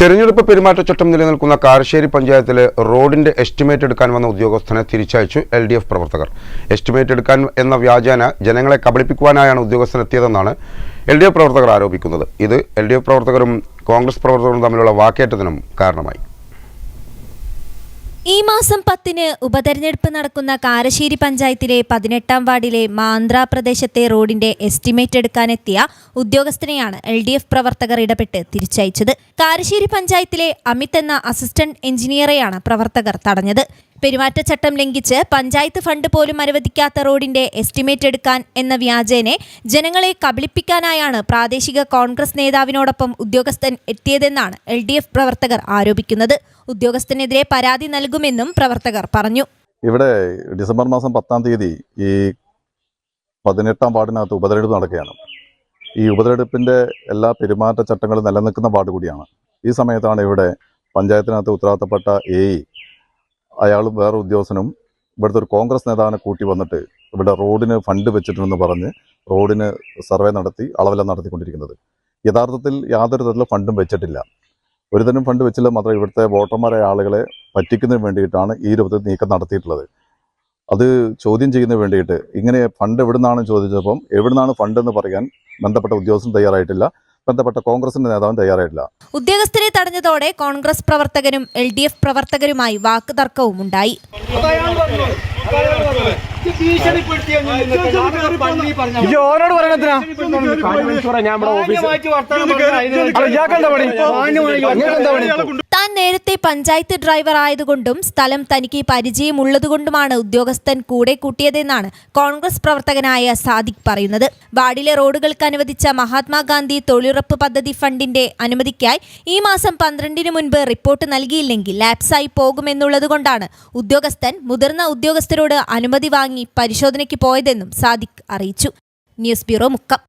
തെരഞ്ഞെടുപ്പ് പെരുമാറ്റച്ചട്ടം നിലനിൽക്കുന്ന കാരശ്ശേരി പഞ്ചായത്തിലെ റോഡിന്റെ എസ്റ്റിമേറ്റ് എടുക്കാൻ വന്ന ഉദ്യോഗസ്ഥനെ തിരിച്ചയച്ചു എൽ ഡി എഫ് പ്രവർത്തകർ. എസ്റ്റിമേറ്റ് എടുക്കാൻ എന്ന വ്യാജേന ജനങ്ങളെ കബളിപ്പിക്കുവാനായാണ് ഉദ്യോഗസ്ഥൻ എത്തിയതെന്നാണ് എൽ ഡി എഫ് പ്രവർത്തകർ ആരോപിക്കുന്നത്. ഇത് എൽ ഡി എഫ് പ്രവർത്തകരും കോൺഗ്രസ് പ്രവർത്തകരും തമ്മിലുള്ള വാക്കേറ്റത്തിനും കാരണമായി. ഈ മാസം പത്തിന് ഉപതെരഞ്ഞെടുപ്പ് നടക്കുന്ന കാരശ്ശേരി പഞ്ചായത്തിലെ പതിനെട്ടാം വാർഡിലെ മാന്ദ്ര പ്രദേശത്തെ റോഡിന്റെ എസ്റ്റിമേറ്റ് എടുക്കാനെത്തിയ ഉദ്യോഗസ്ഥനെയാണ് എൽ ഡി എഫ് പ്രവർത്തകർ ഇടപെട്ട് തിരിച്ചയച്ചത്. കാരശ്ശേരി പഞ്ചായത്തിലെ അമിത് എന്ന അസിസ്റ്റന്റ് എഞ്ചിനീയറെയാണ് പ്രവർത്തകർ തടഞ്ഞത്. പെരുമാറ്റച്ചട്ടം ലംഘിച്ച് പഞ്ചായത്ത് ഫണ്ട് പോലും അനുവദിക്കാത്ത റോഡിന്റെ എസ്റ്റിമേറ്റ് എടുക്കാൻ എന്ന വ്യാജേനെ ജനങ്ങളെ കബളിപ്പിക്കാനായാണ് പ്രാദേശിക കോൺഗ്രസ് നേതാവിനോടൊപ്പം ഉദ്യോഗസ്ഥൻ എത്തിയതെന്നാണ് എൽ പ്രവർത്തകർ ആരോപിക്കുന്നത്. ഉദ്യോഗസ്ഥനെതിരെ പരാതി നൽകുമെന്നും പ്രവർത്തകർ പറഞ്ഞു. ഇവിടെ ഡിസംബർ മാസം പത്താം തീയതി ഈ പതിനെട്ടാം വാർഡിനകത്ത് ഉപതെരഞ്ഞെടുപ്പ് നടക്കുകയാണ്. ഈ ഉപതെരഞ്ഞെടുപ്പിന്റെ എല്ലാ പെരുമാറ്റച്ചട്ടങ്ങളും നിലനിൽക്കുന്ന വാർഡ് കൂടിയാണ്. ഈ സമയത്താണ് ഇവിടെ പഞ്ചായത്തിനകത്ത് ഉത്തരവാദിത്തപ്പെട്ട എ അയാളും വേറെ ഉദ്യോഗസ്ഥനും ഇവിടുത്തെ ഒരു കോൺഗ്രസ് നേതാവിനെ കൂട്ടി വന്നിട്ട് ഇവിടെ റോഡിന് ഫണ്ട് വെച്ചിട്ടുണ്ടെന്ന് പറഞ്ഞ് റോഡിന് സർവേ നടത്തി അളവെല്ലാം നടത്തിക്കൊണ്ടിരിക്കുന്നത്. യഥാർത്ഥത്തിൽ യാതൊരു തരത്തിലുള്ള ഫണ്ടും വെച്ചിട്ടില്ല. ഒരു തരം ഫണ്ട് വെച്ചില്ല മാത്രമേ ഇവിടുത്തെ വോട്ടർമാരായ ആളുകളെ പറ്റിക്കുന്നതിന് വേണ്ടിയിട്ടാണ് ഈ രൂപത്തിൽ നീക്കം നടത്തിയിട്ടുള്ളത്. അത് ചോദ്യം ചെയ്യുന്നതിന് വേണ്ടിയിട്ട് ഇങ്ങനെ ഫണ്ട് എവിടുന്നാണ് ചോദിച്ചപ്പം എവിടുന്നാണ് ഫണ്ട് എന്ന് പറയാൻ ബന്ധപ്പെട്ട ഉദ്യോഗസ്ഥൻ തയ്യാറായിട്ടില്ല. ബന്ധപ്പെട്ട കോൺഗ്രസിന്റെ നേതാവും തയ്യാറായിട്ടില്ല. ഉദ്യോഗസ്ഥരെ തടഞ്ഞതോടെ കോൺഗ്രസ് പ്രവർത്തകരും എൽ ഡി എഫ് പ്രവർത്തകരുമായി വാക്കുതർക്കവും ഉണ്ടായി. ഞാൻ നേരത്തെ പഞ്ചായത്ത് ഡ്രൈവർ ആയതുകൊണ്ടും സ്ഥലം തനിക്ക് പരിചയമുള്ളതുകൊണ്ടുമാണ് ഉദ്യോഗസ്ഥൻ കൂടെ കൂട്ടിയതെന്നാണ് കോൺഗ്രസ് പ്രവർത്തകനായ സാദിഖ് പറയുന്നത്. വാർഡിലെ റോഡുകൾക്ക് അനുവദിച്ച മഹാത്മാഗാന്ധി തൊഴിലുറപ്പ് പദ്ധതി ഫണ്ടിന്റെ അനുമതിക്കായി ഈ മാസം പന്ത്രണ്ടിന് മുൻപ് റിപ്പോർട്ട് നൽകിയില്ലെങ്കിൽ ലാപ്സായി പോകുമെന്നുള്ളതുകൊണ്ടാണ് ഉദ്യോഗസ്ഥൻ മുതിർന്ന ഉദ്യോഗസ്ഥരോട് അനുമതി വാങ്ങി പരിശോധനയ്ക്ക് പോയതെന്നും സാദിഖ് അറിയിച്ചു. News bureau Mukkam.